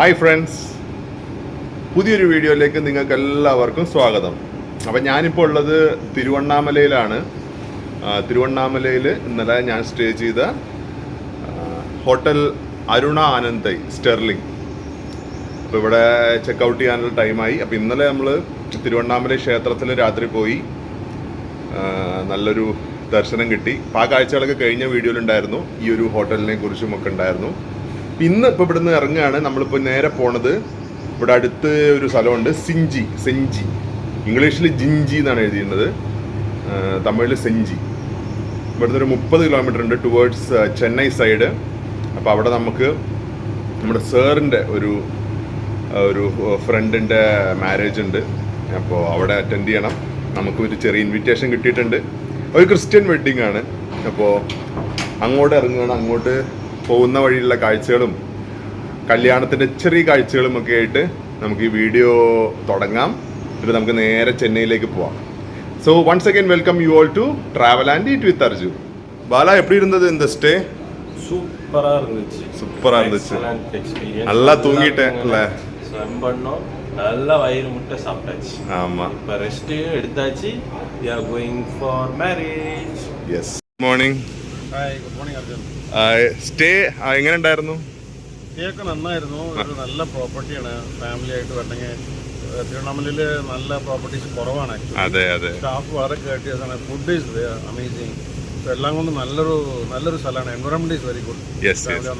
Hi friends പുതിയൊരു വീഡിയോയിലേക്ക് നിങ്ങൾക്ക് എല്ലാവർക്കും സ്വാഗതം. അപ്പം ഞാനിപ്പോൾ ഉള്ളത് തിരുവണ്ണാമലയിലാണ്. തിരുവണ്ണാമലയിൽ ഇന്നലെ ഞാൻ സ്റ്റേ ചെയ്ത ഹോട്ടൽ അരുണ ആനന്ദൈ സ്റ്റെർലിംഗ് അപ്പോൾ ഇവിടെ ചെക്കൗട്ട് ചെയ്യാനുള്ള ടൈമായി അപ്പോൾ ഇന്നലെ നമ്മൾ തിരുവണ്ണാമല ക്ഷേത്രത്തിൽ രാത്രി പോയി നല്ലൊരു ദർശനം കിട്ടി. അപ്പോൾ ആ കാഴ്ചകളൊക്കെ കഴിഞ്ഞ വീഡിയോയിലുണ്ടായിരുന്നു. ഈ ഒരു ഹോട്ടലിനെ കുറിച്ചും ഒക്കെ ഉണ്ടായിരുന്നു. ഇന്ന് ഇപ്പോൾ ഇവിടുന്ന് ഇറങ്ങുകയാണ്. നമ്മളിപ്പോൾ നേരെ പോണത് ഇവിടെ അടുത്ത് ഒരു സ്ഥലമുണ്ട്. സിഞ്ചി സെഞ്ചി ഇംഗ്ലീഷിൽ ജിഞ്ചി എന്നാണ് എഴുതിയിരുന്നത്. തമിഴിൽ സെഞ്ചി ഇവിടുന്ന് ഒരു മുപ്പത് കിലോമീറ്റർ ഉണ്ട് ടുവേർഡ്സ് ചെന്നൈ സൈഡ് അപ്പോൾ അവിടെ നമുക്ക് നമ്മുടെ സാറിന്റെ ഒരു ഒരു ഫ്രണ്ടിന്റെ മാരേജ് ഉണ്ട്. അപ്പോൾ അവിടെ അറ്റൻഡ് ചെയ്യണം. നമുക്ക് ഒരു ചെറിയ ഇൻവിറ്റേഷൻ കിട്ടിയിട്ടുണ്ട്. ഒരു ക്രിസ്ത്യൻ വെഡ്ഡിങ് ആണ്. അപ്പോൾ അങ്ങോട്ട് ഇറങ്ങുകയാണ്. അങ്ങോട്ട് പോകുന്ന വഴിയുള്ള കാഴ്ചകളും കല്യാണത്തിൻ്റെ ചെറിയ കാഴ്ചകളും ഒക്കെ ആയിട്ട് നമുക്ക് ഈ വീഡിയോ തുടങ്ങാം എന്നിട്ട് നമുക്ക് നേരെ ചെന്നൈയിലേക്ക് പോവാം so once again welcome you all to travel and eat with Arjun Bala எப்படி இருந்தது இந்த ஸ்டே சூப்பரா இருந்துச்சு சூப்பரா இருந்துச்சு. Excellent experience. நல்லா தூங்கிட்டேன், இல்ல? Swim பண்ணோம் நல்லா வயிறு முட்டை சாப்பிட்டாச்சு ஆமாம் இப்போ ரெஸ்ட் எடுத்தாச்சு we are going for marriage yes morning hi good morning Arjun stay എങ്ങനെ ഉണ്ടായിരുന്നു കേക്ക് നന്നായിരുന്നു. ഒരു നല്ല പ്രോപ്പർട്ടിയാണ്. ഫാമിലി ആയിട്ട് വരണമെങ്കിൽ തിരുവണ്ണാമലയിൽ നല്ല പ്രോപ്പർട്ടീസ് കുറവാണ് അതെ അതെ. സ്റ്റാഫ് വളരെ കേട്ടിയതാണ് ഫുഡ് ഈസ് അമേസിങ് എല്ലാം കൊണ്ടും നല്ലൊരു നല്ലൊരു സ്ഥലമാണ്. എൻവറോൺമെന്റ് ഈസ് വെരി ഗുഡ്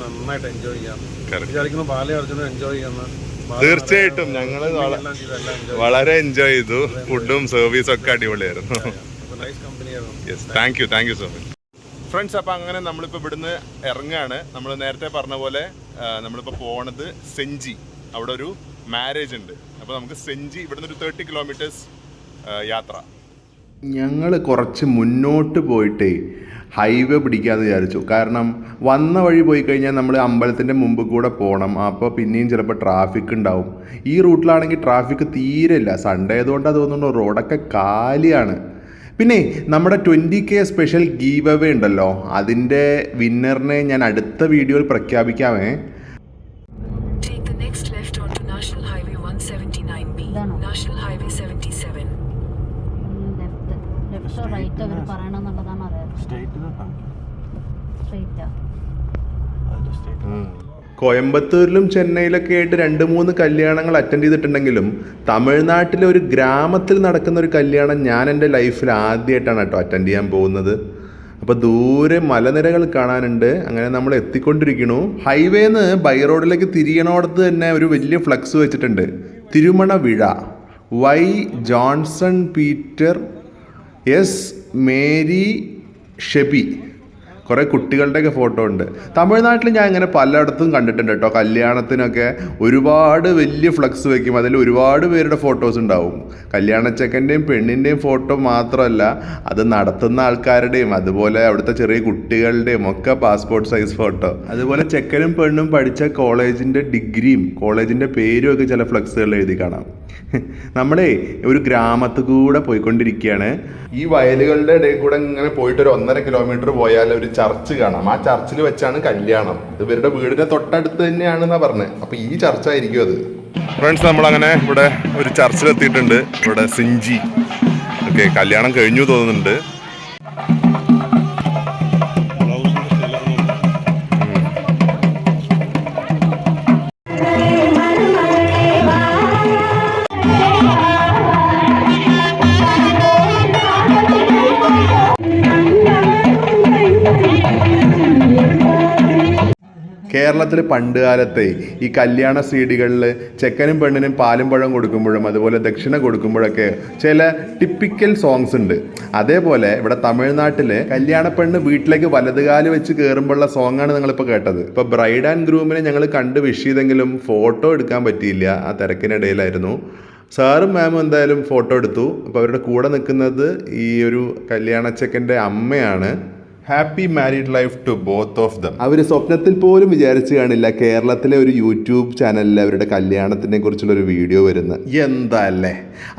നന്നായിട്ട് എൻജോയ് ചെയ്യാം. വിചാരിക്കുന്നു ബാലയും അർജുനും എൻജോയ് ചെയ്യുന്ന. തീർച്ചയായിട്ടും. ഞങ്ങൾ വളരെ എൻജോയ് ചെയ്തു. ഫുഡും സർവീസും ഒക്കെ അടിപൊളിയായിരുന്നു. Thank you thank you so much friends അപ്പോൾ അങ്ങനെ നമ്മളിപ്പോൾ ഇവിടുന്ന് ഇറങ്ങുകയാണ് നമ്മൾ നേരത്തെ പറഞ്ഞ പോലെ നമ്മളിപ്പോൾ പോണത് സെഞ്ചി. അവിടെ ഒരു മാരേജ് ഉണ്ട്. അപ്പോൾ നമുക്ക് സെഞ്ചി ഇവിടുന്ന് ഒരു തേർട്ടി കിലോമീറ്റേഴ്സ് യാത്ര. ഞങ്ങൾ കുറച്ച് മുന്നോട്ട് പോയിട്ട് ഹൈവേ പിടിക്കാമെന്ന് വിചാരിച്ചു. കാരണം വന്ന വഴി പോയി കഴിഞ്ഞാൽ നമ്മൾ അമ്പലത്തിന്റെ മുമ്പ് കൂടെ പോകണം അപ്പോൾ പിന്നെയും ചിലപ്പോൾ ട്രാഫിക് ഉണ്ടാവും. ഈ റൂട്ടിലാണെങ്കിൽ ട്രാഫിക് തീരെ ഇല്ല. സൺഡേ ആയതുകൊണ്ടാണ് തോന്നുന്നു റോഡൊക്കെ കാലിയാണ്. പിന്നെ നമ്മുടെ twenty K special giveaway ഉണ്ടല്ലോ. അതിന്റെ വിന്നറിനെ ഞാൻ അടുത്ത വീഡിയോയിൽ പ്രഖ്യാപിക്കാമേ. കോയമ്പത്തൂരിലും ചെന്നൈയിലൊക്കെ ആയിട്ട് രണ്ട് മൂന്ന് കല്യാണങ്ങൾ അറ്റൻഡ് ചെയ്തിട്ടുണ്ടെങ്കിലും തമിഴ്നാട്ടിലെ ഒരു ഗ്രാമത്തിൽ നടക്കുന്ന ഒരു കല്യാണം ഞാൻ എന്റെ ലൈഫിൽ ആദ്യമായിട്ടാണ് കേട്ടോ അറ്റൻഡ് ചെയ്യാൻ പോകുന്നത്. അപ്പോൾ ദൂരെ മലനിരകൾ കാണാനുണ്ട്. അങ്ങനെ നമ്മൾ എത്തിക്കൊണ്ടിരിക്കണു ഹൈവേന്ന് ബൈ റോഡിലേക്ക് തിരിയണോടത്ത് തന്നെ ഒരു വലിയ ഫ്ലക്സ് വെച്ചിട്ടുണ്ട്. തിരുമണ വിഴ. Y Johnson Peter S Mary Shebi. കുറേ കുട്ടികളുടെയൊക്കെ ഫോട്ടോ ഉണ്ട്. തമിഴ്നാട്ടിൽ ഞാൻ ഇങ്ങനെ പലയിടത്തും കണ്ടിട്ടുണ്ട് കേട്ടോ കല്യാണത്തിനൊക്കെ ഒരുപാട് വലിയ ഫ്ലക്സ് വെക്കും. അതിൽ ഒരുപാട് പേരുടെ ഫോട്ടോസ് ഉണ്ടാവും. കല്യാണച്ചക്കന്റെയും പെണ്ണിന്റെയും ഫോട്ടോ മാത്രമല്ല അത് നടത്തുന്ന ആൾക്കാരുടെയും അതുപോലെ അവിടുത്തെ ചെറിയ കുട്ടികളുടെയും ഒക്കെ പാസ്പോർട്ട് സൈസ് ഫോട്ടോ അതുപോലെ ചെക്കനും പെണ്ണും പഠിച്ച കോളേജിന്റെ ഡിഗ്രിയും കോളേജിന്റെ പേരും ഒക്കെ ചില ഫ്ലക്സുകളിൽ എഴുതി കാണാം. നമ്മളെ ഒരു ഗ്രാമത്തിൽ കൂടെ പോയിക്കൊണ്ടിരിക്കുകയാണ്. ഈ വയലുകളുടെ ഇടയിൽ കൂടെ ഇങ്ങനെ പോയിട്ട് ഒരു ഒന്നര കിലോമീറ്റർ പോയാൽ ഒരു ചർച്ച് കാണാം. ആ ചർച്ചിൽ വെച്ചാണ് കല്യാണം. ഇവരുടെ വീടിന്റെ തൊട്ടടുത്ത് തന്നെയാണെന്നാ പറഞ്ഞത് അപ്പൊ ഈ ചർച്ച ആയിരിക്കും അത്. ഫ്രണ്ട്സ് നമ്മൾ അങ്ങനെ ഇവിടെ ഒരു ചർച്ചിൽ എത്തിയിട്ടുണ്ട്. ഇവിടെ സിഞ്ചി ഓക്കെ കല്യാണം കഴിഞ്ഞു തോന്നുന്നുണ്ട്. കേരളത്തിൽ പണ്ട് കാലത്തെ ഈ കല്യാണ സീഡികളിൽ ചെക്കനും പെണ്ണിനും പാലും പഴം കൊടുക്കുമ്പോഴും അതുപോലെ ദക്ഷിണ കൊടുക്കുമ്പോഴൊക്കെ ചില ടിപ്പിക്കൽ സോങ്സ് ഉണ്ട്. അതേപോലെ ഇവിടെ തമിഴ്നാട്ടിൽ കല്യാണ പെണ്ണ് വീട്ടിലേക്ക് വലതുകാൽ വെച്ച് കയറുമ്പോഴുള്ള സോങ്ങാണ് നിങ്ങളിപ്പോൾ കേട്ടത്. ഇപ്പോൾ ബ്രൈഡ് ആൻഡ് ഗ്രൂമിനെ ഞങ്ങൾ കണ്ട് വിഷ് ചെയ്തെങ്കിലും ഫോട്ടോ എടുക്കാൻ പറ്റിയില്ല. ആ തിരക്കിനിടയിലായിരുന്നു. സാറും മാമും എന്തായാലും ഫോട്ടോ എടുത്തു. അപ്പോൾ അവരുടെ കൂടെ നിൽക്കുന്നത് ഈ ഒരു കല്യാണച്ചക്കന്റെ അമ്മയാണ്. Happy married life to both of them അവർ സ്വപ്നത്തിൽ പോലും വിചാരിച്ചു കാണില്ല കേരളത്തിലെ ഒരു യൂട്യൂബ് ചാനലിൽ അവരുടെ കല്യാണത്തിനെ കുറിച്ചുള്ള ഒരു വീഡിയോ വരുന്നത് എന്താ അല്ലേ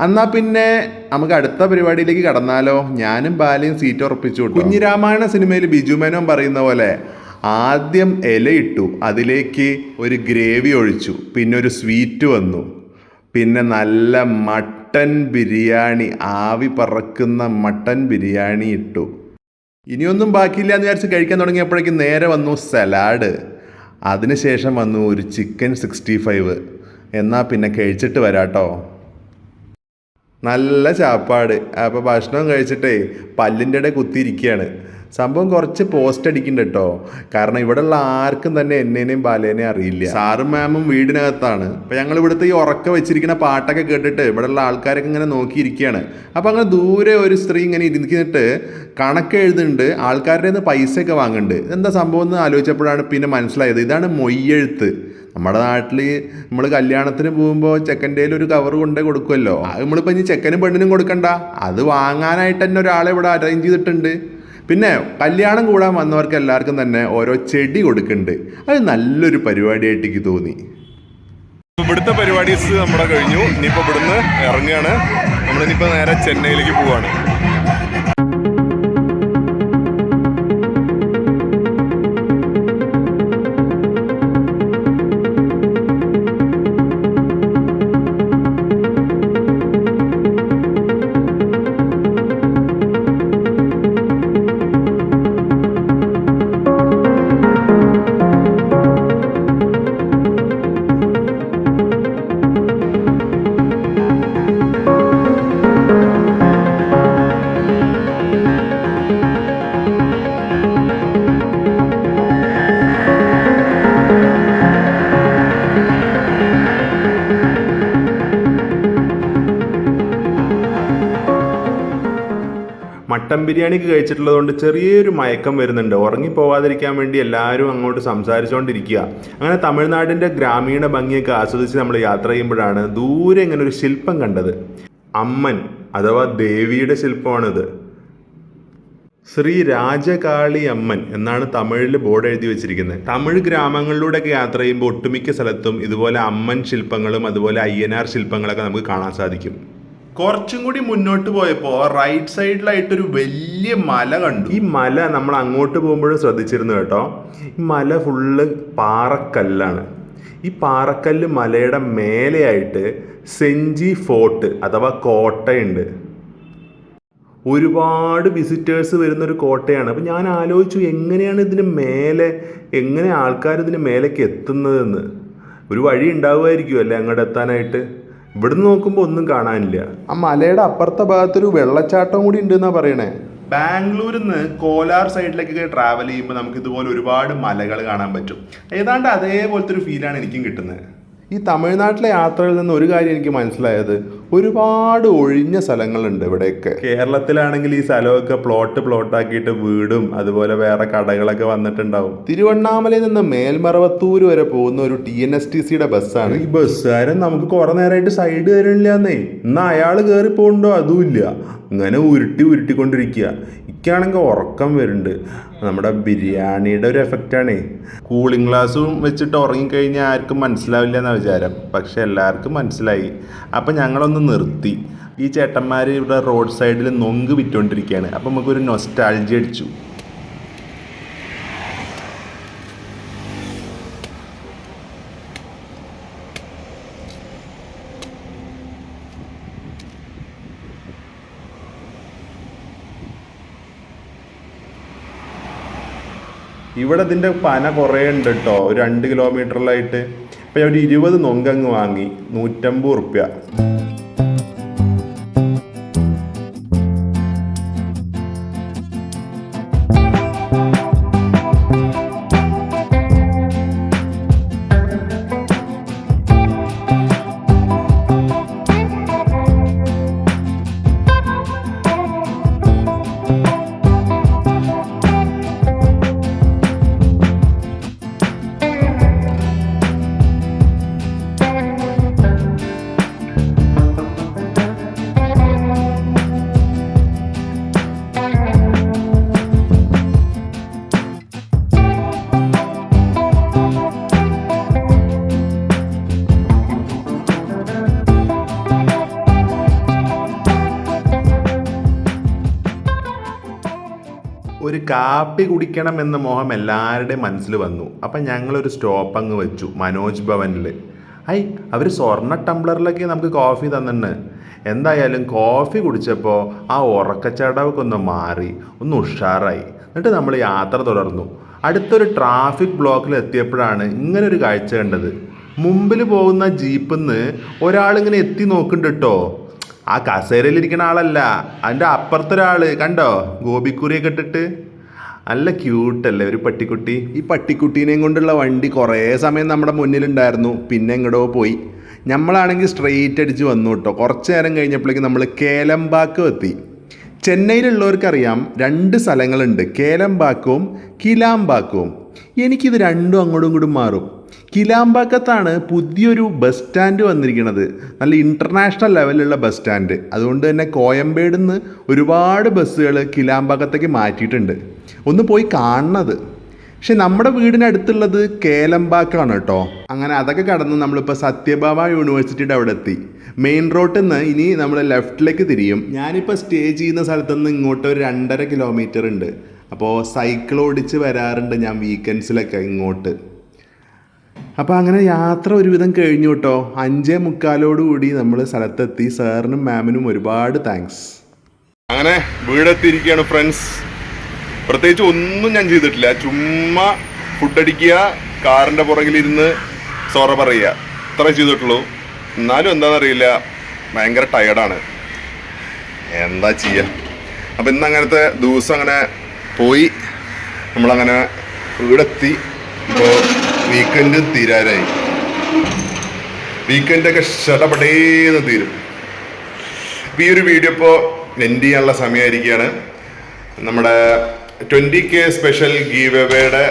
എന്നാ പിന്നെ നമുക്ക് അടുത്ത പരിപാടിയിലേക്ക് കടന്നാലോ? ഞാനും ബാലയും സീറ്റ് ഉറപ്പിച്ചു കുഞ്ഞിരാമായണ സിനിമയിൽ ബിജു മേനോൻ പറയുന്ന പോലെ ആദ്യം ഇലയിട്ടു അതിലേക്ക് ഒരു ഗ്രേവി ഒഴിച്ചു പിന്നെ ഒരു സ്വീറ്റ് വന്നു. പിന്നെ നല്ല മട്ടൻ ബിരിയാണി ആവി പറക്കുന്ന മട്ടൻ ബിരിയാണി ഇട്ടു. ഇനിയൊന്നും ബാക്കിയില്ല എന്ന് വിചാരിച്ച് കഴിക്കാൻ തുടങ്ങിയപ്പോഴേക്കും നേരെ വന്നു സലാഡ്. അതിനുശേഷം വന്നു ഒരു ചിക്കൻ സിക്സ്റ്റി ഫൈവ്. എന്നാൽ പിന്നെ കഴിച്ചിട്ട് വരാട്ടോ. നല്ല ചാപ്പാട്. അപ്പോൾ ഭക്ഷണം കഴിച്ചിട്ടേ പല്ലിന്റെ ഇടയിൽ കുത്തിയിരിക്കുകയാണ്. സംഭവം കുറച്ച് പോസ്റ്റ് അടിക്കുന്നുണ്ട് കേട്ടോ കാരണം ഇവിടെയുള്ള ആർക്കും തന്നെ എന്നേനെയും ബാലേനെയും അറിയില്ല. സാറും മാമും വീടിനകത്താണ്. അപ്പോൾ ഞങ്ങൾ ഇവിടുത്തെ ഈ ഉറക്ക വെച്ചിരിക്കുന്ന പാട്ടൊക്കെ കേട്ടിട്ട് ഇവിടെയുള്ള ആൾക്കാരൊക്കെ ഇങ്ങനെ നോക്കിയിരിക്കുകയാണ്. അപ്പോൾ അങ്ങനെ ദൂരെ ഒരു സ്ത്രീ ഇങ്ങനെ ഇരുന്നിട്ട് കണക്ക് എഴുതുന്നുണ്ട്. ആൾക്കാരുടെ നിന്ന് പൈസയൊക്കെ വാങ്ങുന്നുണ്ട്. എന്താ സംഭവം എന്ന് ആലോചിച്ചപ്പോഴാണ് പിന്നെ മനസ്സിലായത്. ഇതാണ് മൊയ്യെഴുത്ത്. നമ്മുടെ നാട്ടിൽ നമ്മൾ കല്യാണത്തിന് പോകുമ്പോൾ ചെക്കന്റെ ഒരു കവർ കൊണ്ടേ കൊടുക്കുമല്ലോ. നമ്മളിപ്പോൾ ഇനി ചെക്കനും പെണ്ണിനും കൊടുക്കണ്ട. അത് വാങ്ങാനായിട്ട് തന്നെ ഒരാളെ ഇവിടെ അറേഞ്ച് ചെയ്തിട്ടുണ്ട്. പിന്നെ കല്യാണം കൂടാൻ വന്നവർക്ക് എല്ലാവർക്കും തന്നെ ഓരോ ചെടി കൊടുക്കുന്നുണ്ട്. അത് നല്ലൊരു പരിപാടിയായിട്ട് എനിക്ക് തോന്നി. ഇവിടുത്തെ പരിപാടീസ് നമ്മുടെ കഴിഞ്ഞു. ഇനിയിപ്പോൾ ഇവിടുന്ന് ഇറങ്ങുകയാണ്. നമ്മളിനിപ്പോൾ നേരെ ചെന്നൈയിലേക്ക് പോവാണ്. ബിരിയാണിക്ക് കഴിച്ചിട്ടുള്ളതുകൊണ്ട് ചെറിയൊരു മയക്കം വരുന്നുണ്ട്. ഉറങ്ങിപ്പോവാതിരിക്കാൻ വേണ്ടി എല്ലാവരും അങ്ങോട്ട് സംസാരിച്ചുകൊണ്ടിരിക്കുക അങ്ങനെ തമിഴ്നാടിന്റെ ഗ്രാമീണ ഭംഗിയൊക്കെ ആസ്വദിച്ച് നമ്മൾ യാത്ര ചെയ്യുമ്പോഴാണ് ദൂരെ ഇങ്ങനെ ഒരു ശില്പം കണ്ടത്. അമ്മൻ അഥവാ ദേവിയുടെ ശില്പമാണിത്. ശ്രീ രാജകാളി അമ്മൻ എന്നാണ് തമിഴിൽ ബോർഡ് എഴുതി വെച്ചിരിക്കുന്നത്. തമിഴ് ഗ്രാമങ്ങളിലൂടെയൊക്കെ യാത്ര ചെയ്യുമ്പോൾ ഒട്ടുമിക്ക സ്ഥലത്തും ഇതുപോലെ അമ്മൻ ശില്പങ്ങളും അതുപോലെ അയ്യനാർ ശില്പങ്ങളൊക്കെ നമുക്ക് കാണാൻ സാധിക്കും. കുറച്ചും കൂടി മുന്നോട്ട് പോയപ്പോൾ റൈറ്റ് സൈഡിലായിട്ടൊരു വലിയ മല കണ്ടു. ഈ മല നമ്മൾ അങ്ങോട്ട് പോകുമ്പോഴും ശ്രദ്ധിച്ചിരുന്നു കേട്ടോ. ഈ മല ഫുള്ള് പാറക്കല്ലാണ്. ഈ പാറക്കല്ല് മലയുടെ മേലെയായിട്ട് സെഞ്ചി ഫോർട്ട് അഥവാ കോട്ടയുണ്ട്. ഒരുപാട് വിസിറ്റേഴ്സ് വരുന്ന ഒരു കോട്ടയാണ്. അപ്പം ഞാൻ ആലോചിച്ചു എങ്ങനെയാണ് ഇതിന് മേലെ എങ്ങനെ ആൾക്കാർ ഇതിന് മേലേക്ക് എത്തുന്നതെന്ന്. ഒരു വഴി ഉണ്ടാവുമായിരിക്കുമല്ലേ അങ്ങോട്ട് എത്താനായിട്ട്? ഇവിടുന്ന് നോക്കുമ്പോൾ ഒന്നും കാണാനില്ല. ആ മലയുടെ അപ്പുറത്തെ ഭാഗത്തൊരു വെള്ളച്ചാട്ടം കൂടി ഉണ്ടെന്നാ പറയണേ. ബാംഗ്ലൂരിൽ നിന്ന് കോലാർ സൈഡിലേക്കൊക്കെ ട്രാവൽ ചെയ്യുമ്പോൾ നമുക്ക് ഇതുപോലെ ഒരുപാട് മലകൾ കാണാൻ പറ്റും. ഏതാണ്ട് അതേപോലത്തെ ഒരു ഫീലാണ് എനിക്കും കിട്ടുന്നത്. ഈ തമിഴ്നാട്ടിലെ യാത്രയിൽ നിന്ന് ഒരു കാര്യം എനിക്ക് മനസ്സിലായത് ഒരുപാട് ഒഴിഞ്ഞ സ്ഥലങ്ങളുണ്ട് ഇവിടെയൊക്കെ. കേരളത്തിലാണെങ്കിൽ ഈ സ്ഥലമൊക്കെ പ്ലോട്ട് പ്ലോട്ടാക്കിയിട്ട് വീടും അതുപോലെ വേറെ കടകളൊക്കെ വന്നിട്ടുണ്ടാവും. തിരുവണ്ണാമലയിൽ നിന്ന് മേൽമറവത്തൂർ വരെ പോകുന്ന ഒരു ടി എൻ എസ് ടി സിയുടെ ബസ്സാണ്. ഈ ബസ്സുകാരൻ നമുക്ക് കുറെ നേരമായിട്ട് സൈഡ് തരണില്ലെന്നേ എന്നാ അയാൾ കയറി പോകണ്ടോ അതുമില്ല. ഇങ്ങനെ ഉരുട്ടി ഉരുട്ടിക്കൊണ്ടിരിക്കുക. ഇക്കാണെങ്കിൽ ഉറക്കം വരുന്നുണ്ട്. നമ്മുടെ ബിരിയാണിയുടെ ഒരു എഫക്റ്റാണേ കൂളിംഗ് ഗ്ലാസ്സും വെച്ചിട്ട് ഉറങ്ങിക്കഴിഞ്ഞാൽ ആർക്കും മനസ്സിലാവില്ല എന്ന വിചാരം. പക്ഷെ എല്ലാവർക്കും മനസ്സിലായി. അപ്പം ഞങ്ങളൊന്ന് നിർത്തി. ഈ ചേട്ടന്മാർ ഇവിടെ റോഡ് സൈഡിൽ നൊങ്ക് വിറ്റുകൊണ്ടിരിക്കുകയാണ് അപ്പം നമുക്കൊരു നൊസ്റ്റാൾജി അടിച്ചു. ഇവിടെ ഇതിന്റെ പന കുറേ ഉണ്ട് കേട്ടോ ഒരു രണ്ട് കിലോമീറ്ററിലായിട്ട് അപ്പോൾ ഒരു ഇരുപത് നൊങ്കങ്ങ് വാങ്ങി. നൂറ്റമ്പത് റുപ്യ കാപ്പി കുടിക്കണം എന്ന മോഹം എല്ലാവരുടെയും മനസ്സിൽ വന്നു. അപ്പം ഞങ്ങളൊരു സ്റ്റോപ്പ് അങ്ങ് വെച്ചു മനോജ് ഭവനിൽ ഐ അവർ സ്വർണ ടംബ്ലറിലൊക്കെ നമുക്ക് കോഫി തന്നിട്ടുണ്ട്. എന്തായാലും കോഫി കുടിച്ചപ്പോൾ ആ ഉറക്കച്ചടവൊക്കെ ഒന്ന് മാറി ഒന്ന് ഉഷാറായി. എന്നിട്ട് നമ്മൾ യാത്ര തുടർന്നു. അടുത്തൊരു ട്രാഫിക് ബ്ലോക്കിൽ എത്തിയപ്പോഴാണ് ഇങ്ങനൊരു ഒരു കാഴ്ച കണ്ടത്. മുമ്പിൽ പോകുന്ന ജീപ്പിൽ നിന്ന് ഒരാളിങ്ങനെ എത്തി നോക്കുന്നുണ്ട് കേട്ടോ ആ കസേരയിലിരിക്കുന്ന ആളല്ല. അതിന്റെ അപ്പുറത്തൊരാൾ കണ്ടോ? ഗോപിക്കുറിയൊക്കെ ഇട്ടിട്ട്. നല്ല ക്യൂട്ടല്ലേ ഒരു പട്ടിക്കുട്ടി? ഈ പട്ടിക്കുട്ടീനെയും കൊണ്ടുള്ള വണ്ടി കുറേ സമയം നമ്മുടെ മുന്നിലുണ്ടായിരുന്നു. പിന്നെ എങ്ങടോ പോയി. നമ്മളാണെങ്കിൽ സ്ട്രെയിറ്റ് അടിച്ച് വന്നു കേട്ടോ. കുറച്ച് നേരം കഴിഞ്ഞപ്പോഴേക്കും നമ്മൾ കേലമ്പാക്കം എത്തി. ചെന്നൈയിലുള്ളവർക്കറിയാം രണ്ട് സ്ഥലങ്ങളുണ്ട്. കേലമ്പാക്കവും കിലാമ്പാക്കവും. എനിക്കിത് രണ്ടും അങ്ങോട്ടും ഇങ്ങോട്ടും മാറും. കിലാമ്പാക്കത്താണ് പുതിയൊരു ബസ് സ്റ്റാൻഡ് വന്നിരിക്കുന്നത്. നല്ല ഇന്റർനാഷണൽ ലെവലിലുള്ള ബസ് സ്റ്റാൻഡ്. അതുകൊണ്ട് തന്നെ കോയമ്പേട് നിന്ന് ഒരുപാട് ബസ്സുകൾ കിലാമ്പാക്കത്തേക്ക് മാറ്റിയിട്ടുണ്ട്. ഒന്ന് പോയി കാണണത്. പക്ഷെ നമ്മുടെ വീടിനടുത്തുള്ളത് കേലമ്പാക്കാണ് കേട്ടോ. അങ്ങനെ അതൊക്കെ കടന്ന് നമ്മളിപ്പോൾ സത്യഭാമ യൂണിവേഴ്സിറ്റിയുടെ അവിടെ എത്തി. മെയിൻ റോഡിൽ നിന്ന് ഇനി നമ്മൾ ലെഫ്റ്റിലേക്ക് തിരിയും. ഞാനിപ്പോൾ സ്റ്റേ ചെയ്യുന്ന സ്ഥലത്തു നിന്ന് ഇങ്ങോട്ട് ഒരു രണ്ടര കിലോമീറ്റർ ഉണ്ട്. അപ്പോൾ സൈക്കിൾ ഓടിച്ച് വരാറുണ്ട് ഞാൻ വീക്കെൻഡ്സിലൊക്കെ ഇങ്ങോട്ട്. അപ്പോൾ അങ്ങനെ യാത്ര ഒരുവിധം കഴിഞ്ഞു കേട്ടോ. അഞ്ചേ മുക്കാലോടുകൂടി നമ്മൾ സ്ഥലത്തെത്തി. സാറിനും മാമിനും ഒരുപാട് താങ്ക്സ് അങ്ങനെ വീടെത്തിയിരിക്കുകയാണ് ഫ്രണ്ട്സ് പ്രത്യേകിച്ച് ഒന്നും ഞാൻ ചെയ്തിട്ടില്ല. ചുമ്മാ ഫുഡ് അടിക്കുക കാറിന്റെ പുറകിലിരുന്ന് സോറ പറയുക. ഇത്ര ചെയ്തിട്ടുള്ളൂ. എന്നാലും എന്താണെന്നറിയില്ല. ഭയങ്കര ടയർഡാണ് എന്താ ചെയ്യുക അപ്പം ഇന്ന് അങ്ങനത്തെ ദിവസം അങ്ങനെ പോയി. നമ്മളങ്ങനെ വീടെത്തി. ഇപ്പോൾ വീക്കെൻഡ് തീരാനായി വീക്കെൻഡൊക്കെ ഷടപടേന്ന് തീരും. ഈ ഒരു വീഡിയോ ഇപ്പോൾ എൻഡ് ചെയ്യാനുള്ള സമയമായിരിക്കുകയാണ്. നമ്മുടെ ട്വന്റി കെ സ്പെഷ്യൽ ഗീവ് എവേയുടെ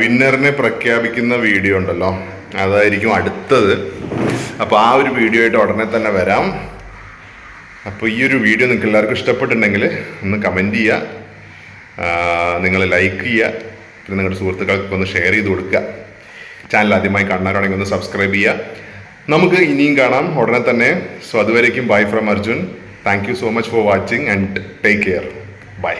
വിന്നറിനെ പ്രഖ്യാപിക്കുന്ന വീഡിയോ ഉണ്ടല്ലോ. അതായിരിക്കും അടുത്തത്. അപ്പോൾ ആ ഒരു വീഡിയോ ആയിട്ട് ഉടനെ തന്നെ വരാം. അപ്പോൾ ഈ ഒരു വീഡിയോ നിങ്ങൾക്ക് എല്ലാവർക്കും ഇഷ്ടപ്പെട്ടിട്ടുണ്ടെങ്കിൽ ഒന്ന് കമന്റ് ചെയ്യുക. നിങ്ങൾ ലൈക്ക് ചെയ്യുക. പിന്നെ നിങ്ങളുടെ സുഹൃത്തുക്കൾക്കൊന്ന് ഷെയർ ചെയ്ത് കൊടുക്കുക. ചാനൽ ആദ്യമായി കാണാനാണെങ്കിൽ ഒന്ന് സബ്സ്ക്രൈബ് ചെയ്യുക. നമുക്ക് ഇനിയും കാണാം. ഉടനെ തന്നെ. സോ അതുവരേക്കും bye from Arjun. Thank you so much for watching and take care bye